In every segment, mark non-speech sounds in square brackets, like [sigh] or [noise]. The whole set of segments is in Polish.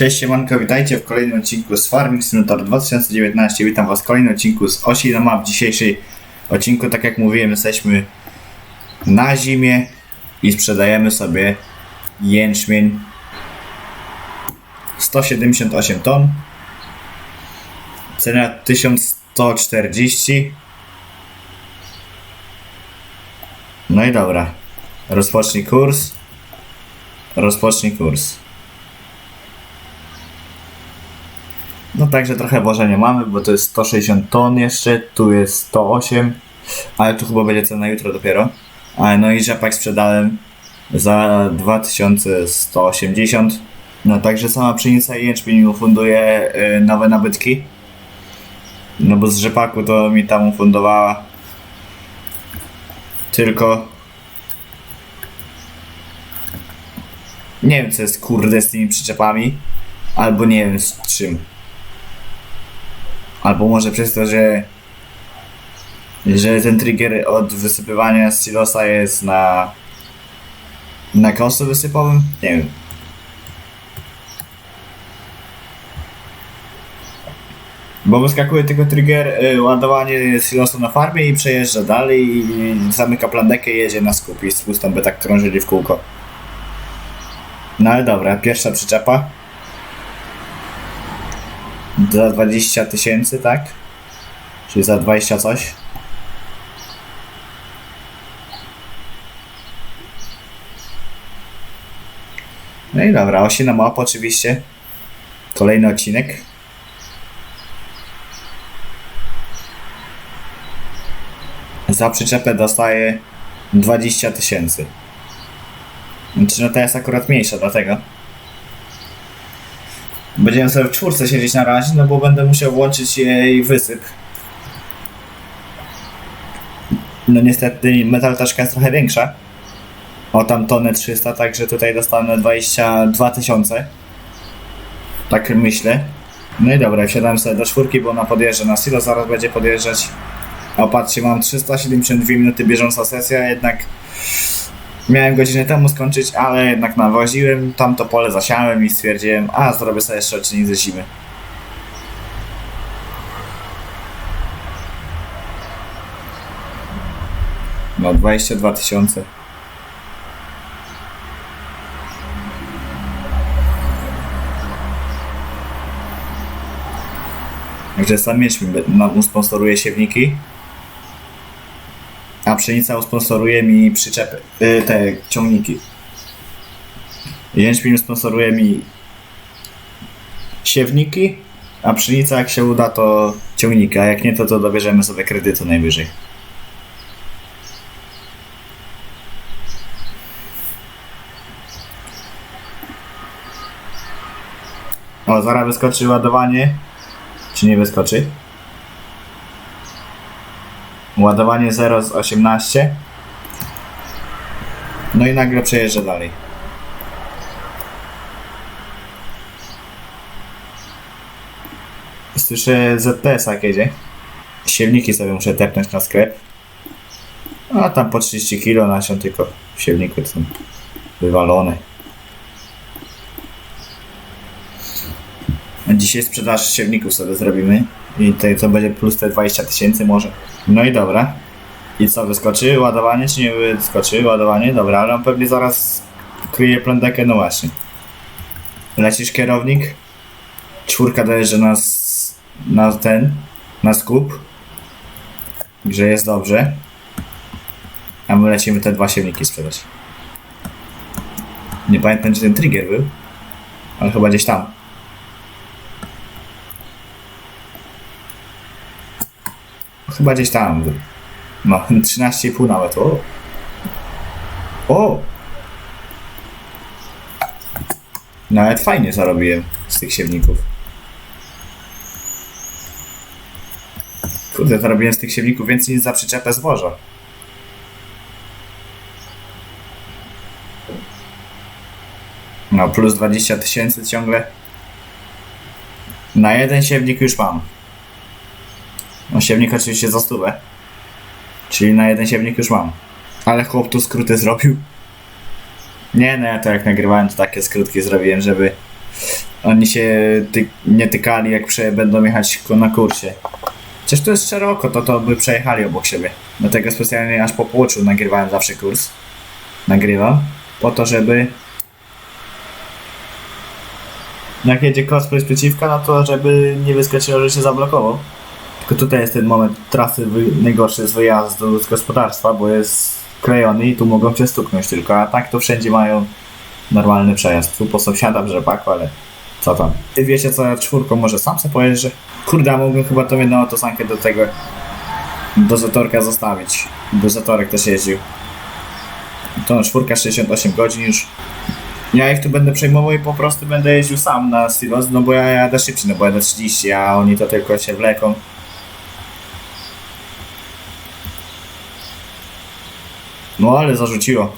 Cześć siemanko, witajcie w kolejnym odcinku z Farming Simulator 2019. Witam was w kolejnym odcinku z Osi na Map. W dzisiejszym odcinku, tak jak mówiłem, jesteśmy na zimie i sprzedajemy sobie jęczmień 178 ton. Cena 1140. No i dobra. Rozpocznij kurs. Rozpocznij kurs. No także trochę włożenia mamy, bo to jest 160 ton jeszcze, tu jest 108, ale tu chyba będzie cena jutro dopiero. No i rzepak sprzedałem za 2180. No także sama pszenica i jęczmień mi ufunduje y, nowe nabytki. No bo z rzepaku to mi tam ufundowała tylko nie wiem co jest kurde z tymi przyczepami albo nie wiem z czym Albo może przez to, że że ten trigger od wysypywania z silosa jest na na koszu wysypowym? Nie wiem. Bo wyskakuje tylko trigger, y, ładowanie silosu na farmie i przejeżdża dalej i zamyka plandekę i jedzie na skup i z pustą by tak krążyli w kółko. No ale dobra, pierwsza przyczepa. Za 20 tysięcy, tak? Czyli za 20 coś? No i dobra, osina map oczywiście. Kolejny odcinek. Za przyczepę dostaję 20 tysięcy. Znaczy, no to jest akurat mniejsza, dlatego. Będziemy sobie w czwórce siedzieć na razie, no bo będę musiał włączyć jej wysyp. No niestety metal taczka jest trochę większa. O tam tonę 300, także tutaj dostanę 22 tysiące. Tak myślę. No i dobra, wsiadam sobie do czwórki, bo ona podjeżdża na silo, zaraz będzie podjeżdżać. A patrzcie, mam 372 minuty bieżąca sesja, jednak Miałem godzinę temu skończyć, ale jednak nawoziłem, tamto pole zasiałem i stwierdziłem, a zrobię sobie jeszcze odcinek ze zimy. No 22 tysiące. Także sam Mieczmin nam usponsoruje siewniki. Pszenica usponsoruje mi przyczepy, y, te ciągniki. Jęczmień sponsoruje mi siewniki, a pszenica jak się uda to ciągniki, a jak nie to to dobierzemy sobie kredytu najwyżej. O, zaraz wyskoczy ładowanie. Czy nie wyskoczy? Ładowanie 0 z 18. No i nagle przejeżdża dalej. Słyszę ZTS jak jedzie. Siewniki sobie muszę tepnąć na sklep. A tam po 30 kg nasion tylko w siewniku są wywalone. Dzisiaj sprzedaż siewników sobie zrobimy. I to, to będzie plus te 20 tysięcy może. No i dobra. I co, wyskoczy ładowanie, czy nie wyskoczy ładowanie? Dobra, ale on pewnie zaraz kryje plandekę, no właśnie. Lecisz kierownik. Czwórka dojeżdża na, s- na ten, na skup. Że jest dobrze. A my lecimy te dwa siewniki sprzedać. Nie pamiętam, gdzie ten trigger był. Ale chyba gdzieś tam. Chyba gdzieś tam. No, [laughs] 13,5 nawet, o. O! Nawet fajnie zarobiłem z tych siewników. Kurde, zarobiłem z tych siewników więcej niż za przyczepę zboża. No, plus 20 tysięcy ciągle. Na jeden siewnik już mam. No siewnik oczywiście za stówę. Czyli na jeden siewnik już mam. Ale chłop tu skróty zrobił. Nie no, ja to jak nagrywałem to takie skrótki zrobiłem, żeby oni się ty nie tykali, jak będą jechać na kursie. Chociaż to jest szeroko, to to by przejechali obok siebie. Dlatego specjalnie aż po płoczu nagrywałem zawsze kurs. Nagrywam. Po to, żeby... Jak jedzie cosplay przeciwka, no to żeby nie wyskoczyło, że się zablokował. Tylko tutaj jest ten moment trasy najgorszy z wyjazdu z gospodarstwa, bo jest klejony i tu mogą się stuknąć tylko, a tak to wszędzie mają normalny przejazd. Tu po sąsiada w rzepaku, ale co tam. Ty wiecie co, czwórką może sam sobie pojeżdżę? Kurde, mógłbym chyba tą jedną autosankę do tego do zatorka zostawić. Bo zatorek też jeździł. To czwórka 68 godzin już. Ja ich tu będę przejmował i po prostu będę jeździł sam na silos, no bo ja jadę szybciej, no bo jadę 30, a oni to tylko się wleką. No ale zarzuciło.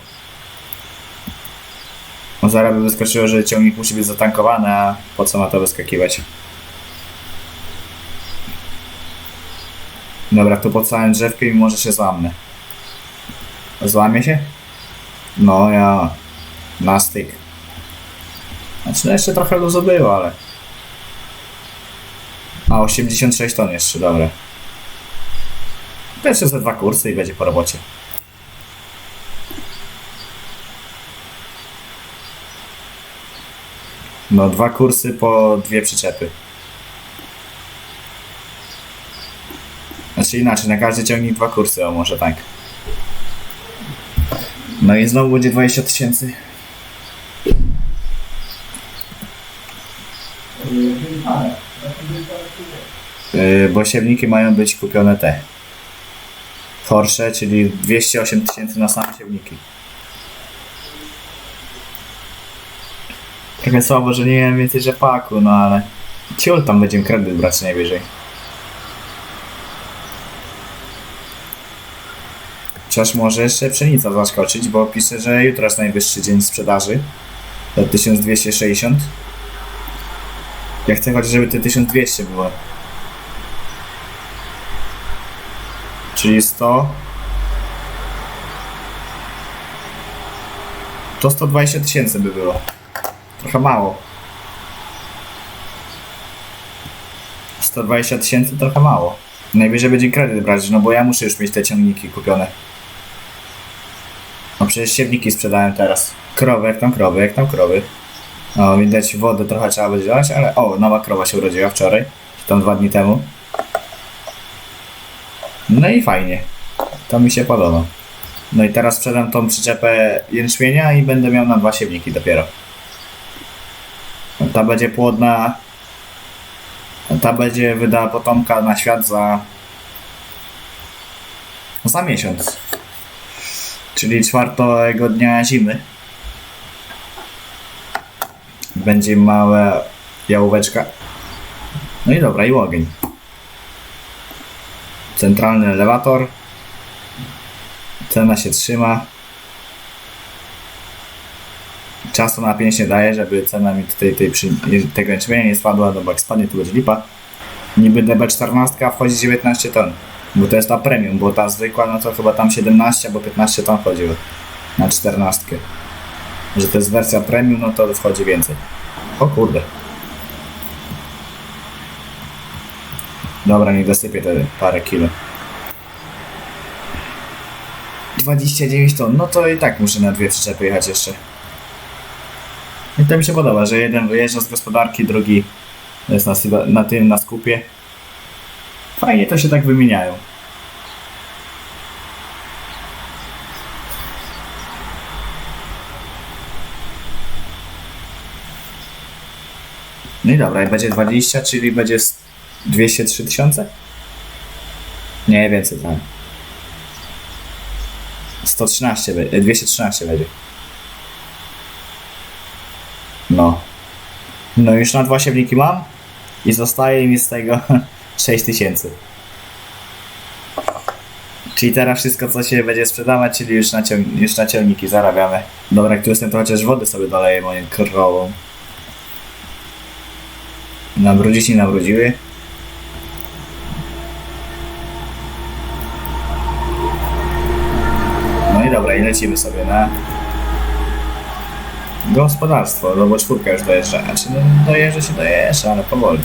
No zaraz by wyskoczyło, że ciągnik musi być zatankowany, a po co ma to wyskakiwać? Dobra, tu pod całym drzewkiem i może się złamnę. Złamie się? No ja... Na styk. Znaczy no jeszcze trochę luzu było, ale... A 86 ton jeszcze, dobra. To jeszcze ze dwa kursy i będzie po robocie. No, dwa kursy po dwie przyczepy. Znaczy inaczej, na każdy ciągnik dwa kursy, o może tak. No i znowu będzie 20 tysięcy. Yy, bo siewniki mają być kupione te. Horsze, czyli 208 tysięcy na same siewniki. Trochę słabo, że nie miałem więcej rzepaku, no ale... Ciul tam będziemy kredyt brać najwyżej. Chociaż może jeszcze pszenica zaskoczyć, bo pisze, że jutro jest najwyższy dzień sprzedaży. To 1260. Ja chcę choć, żeby te 1200 było. Czyli 100. To 120 tysięcy by było. Trochę mało. 120 tysięcy trochę mało. Najwyżej będzie kredyt brać, no bo ja muszę już mieć te ciągniki kupione. No przecież siewniki sprzedałem teraz. Krowy, jak tam krowy, jak tam krowy. O, widać wodę trochę trzeba będzie ale o, nowa krowa się urodziła wczoraj, tam dwa dni temu. No i fajnie. To mi się podoba. No i teraz sprzedam tą przyczepę jęczmienia i będę miał na dwa siewniki dopiero. Ta będzie płodna. Ta będzie wydała potomka na świat za. za miesiąc. Czyli czwartego dnia zimy. Będzie mała jałóweczka. No i dobra, i ogień. Centralny elewator. Cena się trzyma. Czasu na nie daje, żeby cena mi tutaj tej, przy, tego jęczmienia nie spadła, no bo jak spadnie to będzie lipa. Niby DB14 wchodzi 19 ton, bo to jest ta premium, bo ta zwykła no to chyba tam 17 albo 15 ton wchodziło na 14. Że to jest wersja premium, no to wchodzi więcej. O kurde. Dobra, nie dosypię te parę kilo. 29 ton, no to i tak muszę na dwie przyczepy jechać jeszcze. I to mi się podoba, że jeden wyjeżdża z gospodarki, drugi jest na, na tym, na skupie. Fajnie to się tak wymieniają. No i dobra, i będzie 20, czyli będzie s- 203 tysiące? Nie, więcej tam. 113, be- e, 213 będzie. No. No już na dwa siewniki mam i zostaje mi z tego [laughs] 6 tysięcy. Czyli teraz wszystko co się będzie sprzedawać, czyli już na, ciąg- już na ciągniki zarabiamy. Dobra, tu jestem to chociaż wody sobie doleję moją krową. Nabrudzić nie nabrudziły. No i dobra, i lecimy sobie na Gospodarstwo, no czwórka już dojeżdża. Znaczy, no dojeżdża się dojeżdża, ale powoli.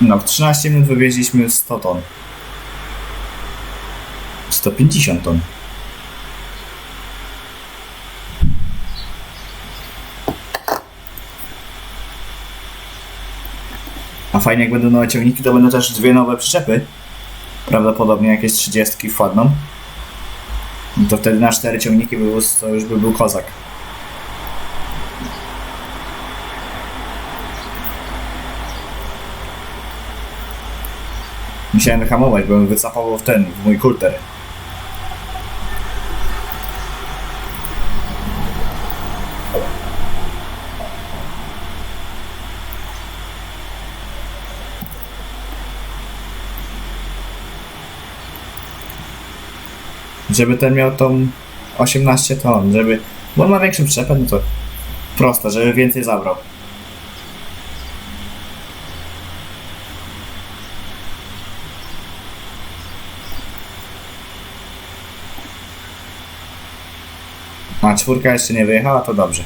No, w 13 minut wywieźliśmy 100 ton. 150 ton. A fajnie jak będą nowe ciągniki, to będą też dwie nowe przyczepy. Prawdopodobnie jakieś 30 wpadną. To wtedy na cztery ciągniki by był, to już by był kozak. Musiałem wyhamować, bo bym wycapował w ten, w mój kulter. Żeby ten miał tą 18 ton, żeby... Bo on ma większą przyczepę, no to proste, żeby więcej zabrał. A czwórka jeszcze nie wyjechała, to dobrze.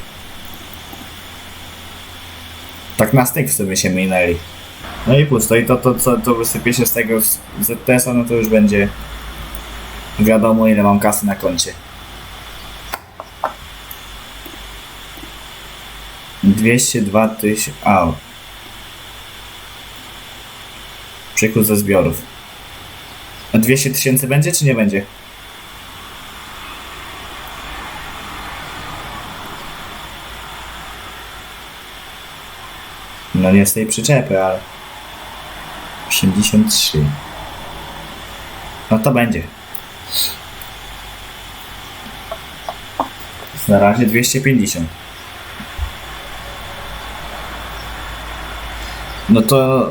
Tak na styk w się minęli. No i pusto. I to, to co to wysypie się z tego ZTS-a, no to już będzie wiadomo ile mam kasy na koncie. 202 tysiące... A. Ze zbiorów. A 200 tysięcy będzie, czy nie będzie? No nie z tej przyczepy, ale... 83. No to będzie. Na razie 250. No to...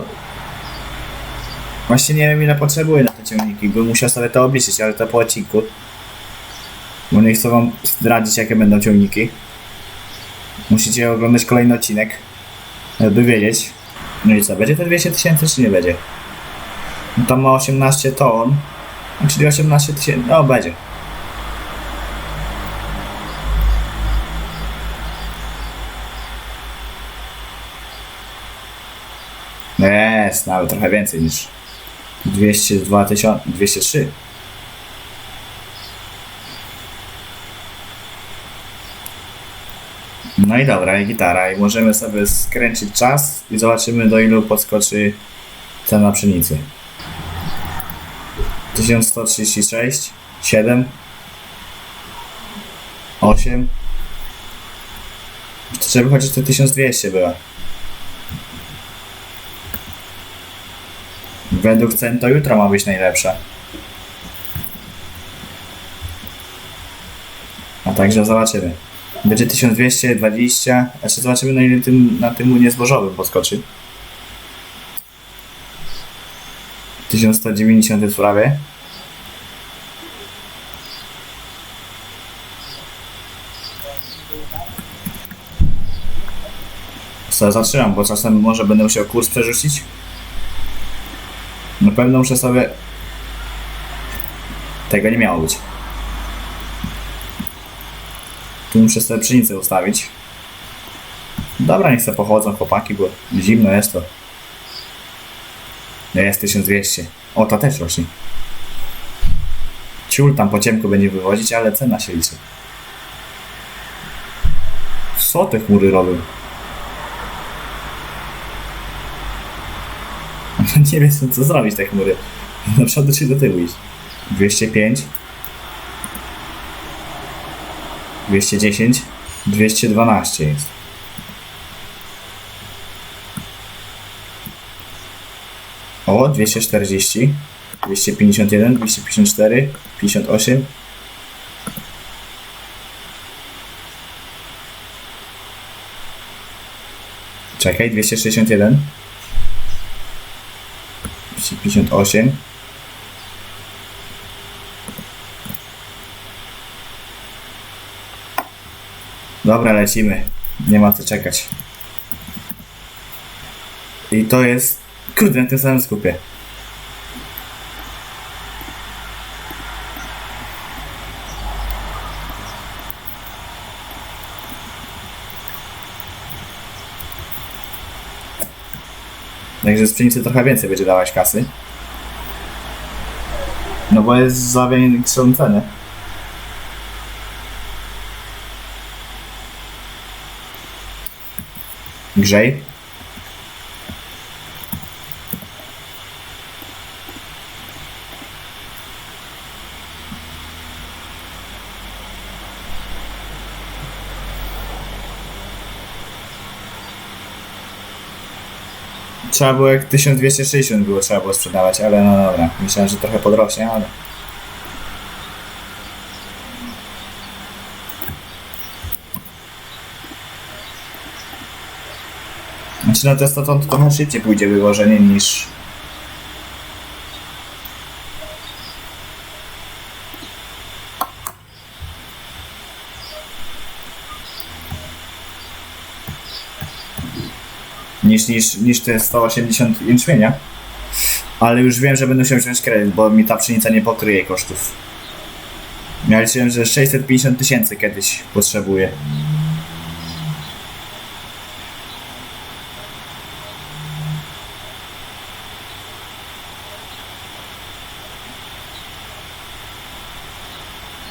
Właśnie nie wiem ile potrzebuję na te ciągniki, bym musiał sobie to obliczyć, ale to po odcinku. Bo nie chcę wam zdradzić jakie będą ciągniki. Musicie oglądać kolejny odcinek, by wiedzieć. No i co, będzie to 200 tysięcy czy nie będzie? No tam ma 18 ton, czyli 18 tysięcy, no będzie. Jest, nawet trochę więcej niż 202 tysiące, 203. No i dobra, i gitara. I możemy sobie skręcić czas i zobaczymy do ilu podskoczy cena pszenicy. 1136, 7, 8. To żeby chociaż te 1200 była. Według cen to jutro ma być najlepsza. A także zobaczymy. Będzie 1220, znaczy zobaczymy na ile tym, na tym unie zbożowym podskoczy. 1190 jest prawie. Co, zatrzymam, bo czasem może będę musiał kurs przerzucić. Na pewno muszę sobie... Tego nie miało być. Tu muszę sobie pszenicę ustawić. Dobra, niech sobie pochodzą chłopaki, bo zimno jest to. No jest 1200. O, ta też rośnie. Ciul tam po ciemku będzie wywozić, ale cena się liczy. Co te chmury robią? [laughs] Nie wiem co zrobić te chmury. Na przodu czy do tyłu iść? 205 210 212 jest. O, 240 251 254 58 Czekaj, 261 258 Dobra, lecimy. Nie ma co czekać. I to jest... Kurde, na tym samym skupię. Także z pszenicy trochę więcej będzie dawać kasy. No bo jest za większą cenę. Grzej. Trzeba było jak 1260 było trzeba było sprzedawać, ale no dobra. Myślałem, że trochę podrośnie, ale... Znaczy no testoton to trochę szybciej pójdzie wyłożenie niż... niż, niż, niż te 180 jęczmienia. Ale już wiem, że będę musiał wziąć kredyt, bo mi ta pszenica nie pokryje kosztów. Ja liczyłem, że 650 tysięcy kiedyś potrzebuję.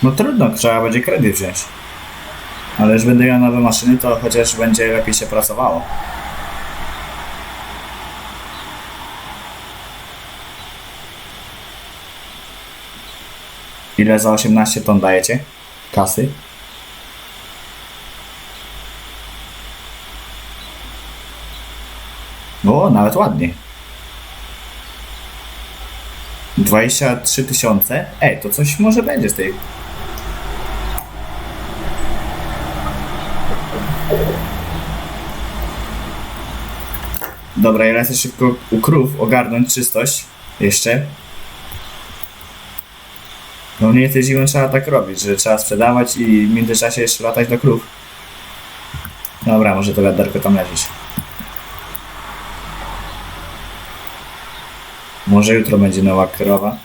No trudno, trzeba będzie kredyt wziąć. Ale już będę miał nowe maszyny, to chociaż będzie lepiej się pracowało. Ile za 18 ton dajecie? Kasy? O, nawet ładnie. 23 tysiące? Ej, to coś może będzie z tej... Dobra, ja lecę szybko u krów ogarnąć czystość. Jeszcze. No nie tej zimą trzeba tak robić, że trzeba sprzedawać i w międzyczasie jeszcze latać do krów. Dobra, może to wiaderko tam leżeć. Może jutro będzie nowa krowa.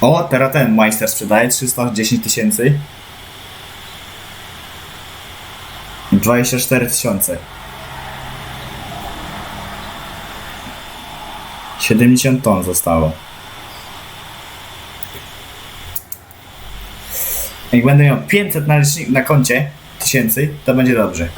O, teraz ten majster sprzedaje 310 tysięcy. 24 tysiące. 70 ton zostało. Jak będę miał 500 na, licznik, na koncie tysięcy, to będzie dobrze.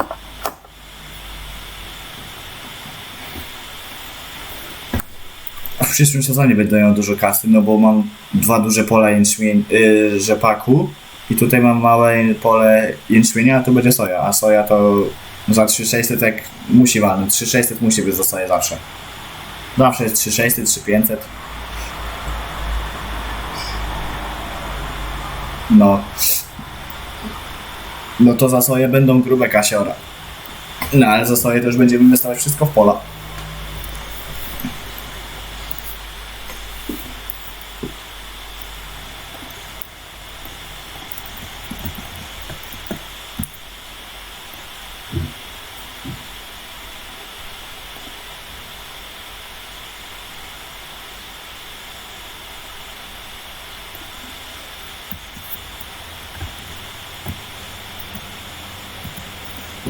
W przyszłym sezonie będę miał dużo kasy, no bo mam dwa duże pola jęczmień, yy, rzepaku i tutaj mam małe pole jęczmienia, a tu będzie soja, a soja to za 3600 jak musi walnąć, 3600 musi być za soję zawsze. Zawsze jest 3600, 3500. No. No to za soję będą grube kasiora. No ale za soję już będziemy inwestować wszystko w pola.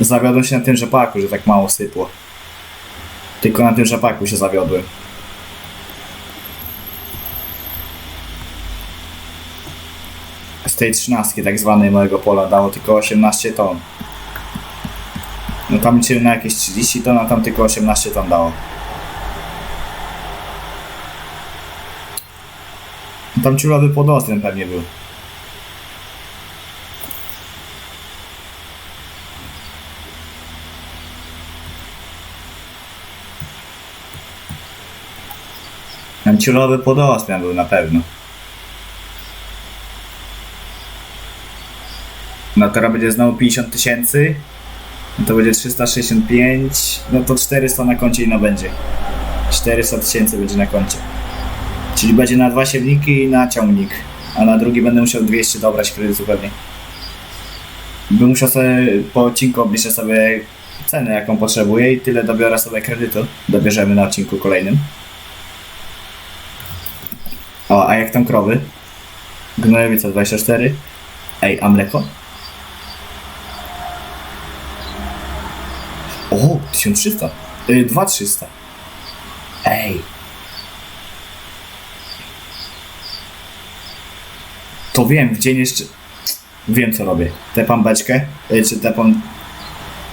Zawiodłem się na tym rzepaku, że tak mało sypło. Tylko na tym rzepaku się zawiodłem. Z tej trzynastki tak zwanej mojego pola dało tylko 18 ton. No tam liczyłem na jakieś 30 ton, a tam tylko 18 ton dało. Tam ciulowy podostęp pewnie był. Ciulowy podostęp był na pewno. No teraz będzie znowu 50 tysięcy. No to będzie 365. No to 400 na koncie ino będzie. 400 tysięcy będzie na koncie. Czyli będzie na dwa siewniki i na ciągnik. A na drugi będę musiał 200 dobrać kredytu pewnie. Bym musiał sobie po odcinku obliczę sobie cenę jaką potrzebuję i tyle dobiorę sobie kredytu. Dobierzemy na odcinku kolejnym. O, a jak tam krowy? Gnojowica 24. Ej, a mleko? O, 1300. Y, 2300. Ej. To wiem, w dzień jeszcze... Wiem co robię. Tepam beczkę, y, czy tepam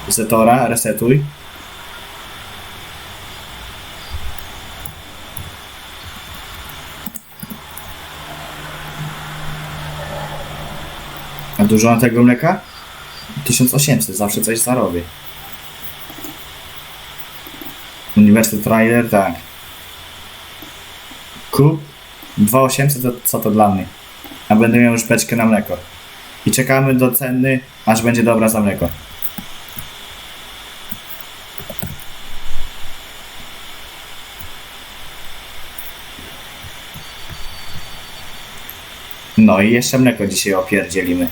Zetora, resetuj. Dużo na tego mleka? 1800, zawsze coś zarobię. Uniwersytet Trailer, tak. Kup 2800 to co to dla mnie? A będę miał już beczkę na mleko. I czekamy do ceny, aż będzie dobra za mleko. No i jeszcze mleko dzisiaj opierdzielimy.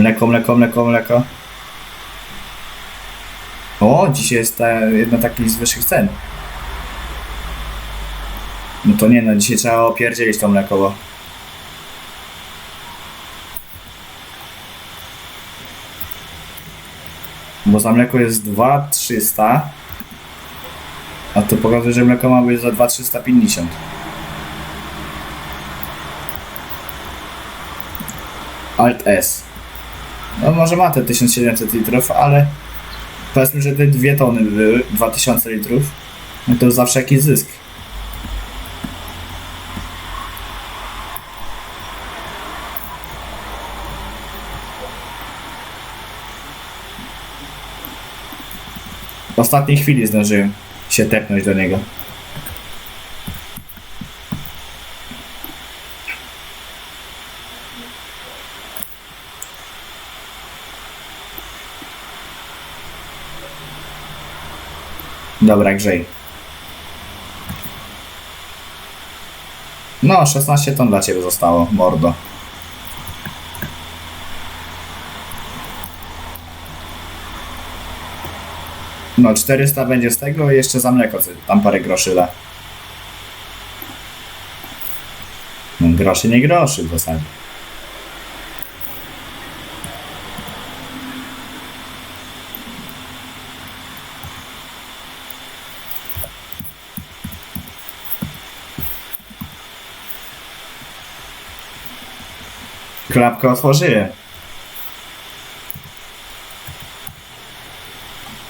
Mleko, mleko, mleko, mleko. O, dzisiaj jest ta, jedna takich z wyższych cen. No to nie no, dzisiaj trzeba opierdzielić to mleko, bo... Bo za mleko jest 2300. A tu pokazuje, że mleko ma być za 2350. Alt S. No może ma te 1700 litrów, ale powiedzmy, że te dwie tony by były, 2000 litrów, no to zawsze jakiś zysk. W ostatniej chwili zdążyłem się tepnąć do niego. Dobra, grzej. No, 16 ton dla ciebie zostało, mordo. No, 400 będzie z tego i jeszcze za mleko tam parę groszy da. No, groszy nie groszy w zasadzie. Klapkę otworzyłem.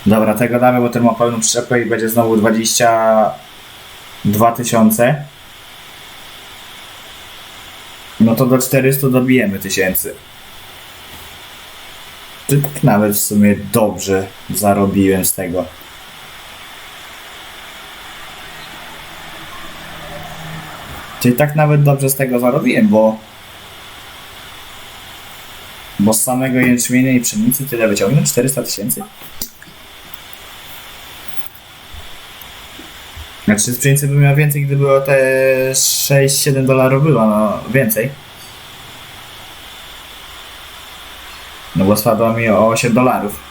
Dobra, tego damy, bo ten ma pełną przyczepę i będzie znowu 22 tysiące. No to do 400 dobijemy tysięcy. Ty tak nawet w sumie dobrze zarobiłem z tego. Czyli tak nawet dobrze z tego zarobiłem, bo bo z samego jęczmienia i pszenicy tyle wyciągnę? 400 tysięcy? Znaczy z pszenicy bym miał więcej, gdyby było te 6-7 dolarów było, no więcej. No bo spadła mi o 8 dolarów.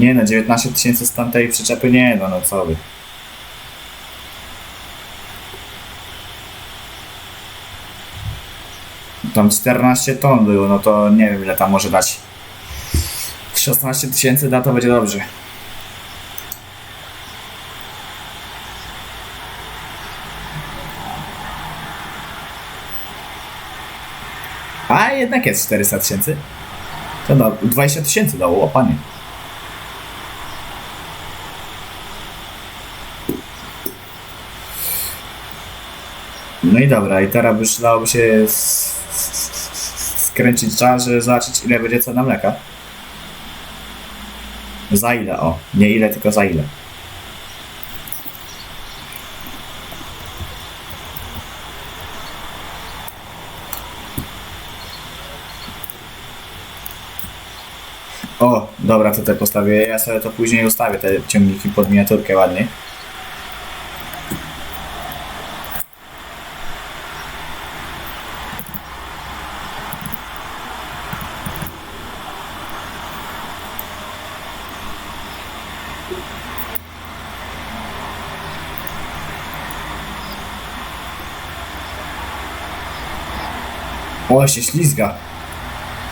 Nie no, 19 tysięcy z tamtej przyczepy nie no, no co wy. Tam 14 ton było, no to nie wiem ile tam może dać. 16 tysięcy da to będzie dobrze. A jednak jest 400 tysięcy. To da, 20 tysięcy dało, o panie. No i dobra, i teraz by dałoby się skręcić czas, żeby zobaczyć ile będzie cena mleka. Za ile, o. Nie ile, tylko za ile. O, dobra, tutaj postawię. Ja sobie to później ustawię, te ciągniki pod miniaturkę ładnie. O, się ślizga.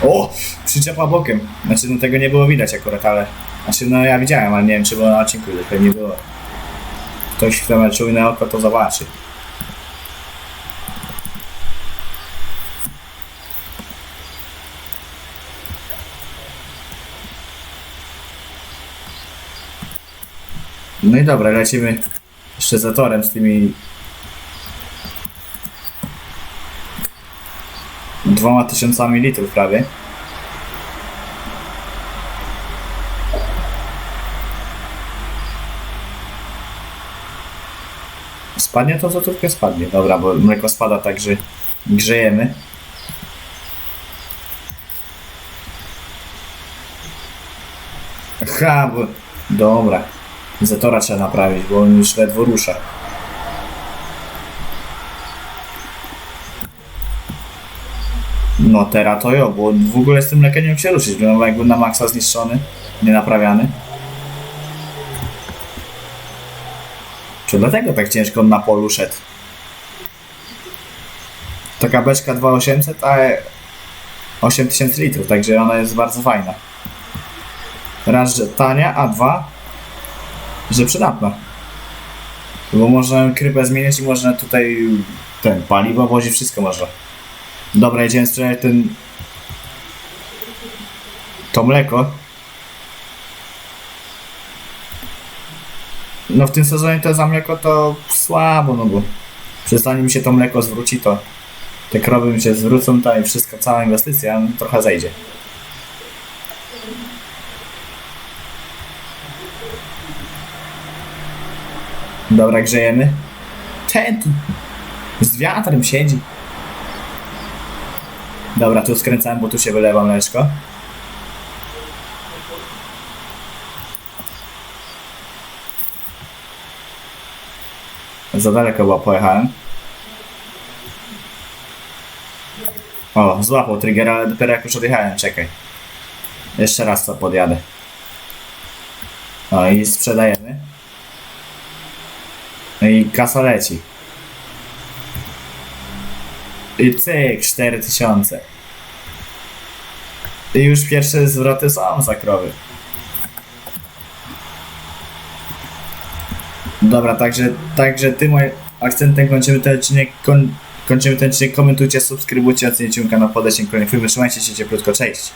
O, przyczepa bokiem. Znaczy, no tego nie było widać akurat, ale... Znaczy, no ja widziałem, ale nie wiem, czy było na odcinku, to pewnie było. Ktoś, kto ma czujne oko, to zobaczy. No i dobra, lecimy jeszcze za torem z tymi dwoma tysiącami litrów prawie. Spadnie to złotówkę? Spadnie. Dobra, bo mleko spada tak, że grzejemy. Ha, bo... Dobra. Zatora trzeba naprawić, bo on już ledwo rusza. No teraz to jo, bo w ogóle z tym mlekiem nie mógł się ruszyć, bo jakby na maksa zniszczony, nienaprawiany. Czy dlatego tak ciężko na polu szedł? Taka beczka 2800, a 8000 litrów, także ona jest bardzo fajna. Raz, że tania, a dwa, że przydatna. Bo można krypę zmieniać i można tutaj ten paliwo wozić, wszystko można. Dobra, jedziemy sprzedać ten to mleko. No w tym sezonie to za mleko to słabo, no bo przez zanim mi się to mleko zwróci, to te krowy mi się zwrócą, to i wszystko, cała inwestycja trochę zejdzie. Dobra, grzejemy. Ten tu z wiatrem siedzi. Dobra, tu skręcałem, bo tu się wylewa mleczko. Za daleko chyba pojechałem. O, złapał trigger, ale dopiero jak już odjechałem, czekaj. Jeszcze raz to podjadę. No i sprzedajemy. No i kasa leci. I cyk, 4000. I już pierwsze zwroty są za krowy. Dobra, także, także tym akcentem kończymy ten odcinek. Koń, kończymy ten odcinek. Komentujcie, subskrybujcie, oceniajcie mój kanał, podajcie kolejnych filmów. Trzymajcie się cieplutko, cześć.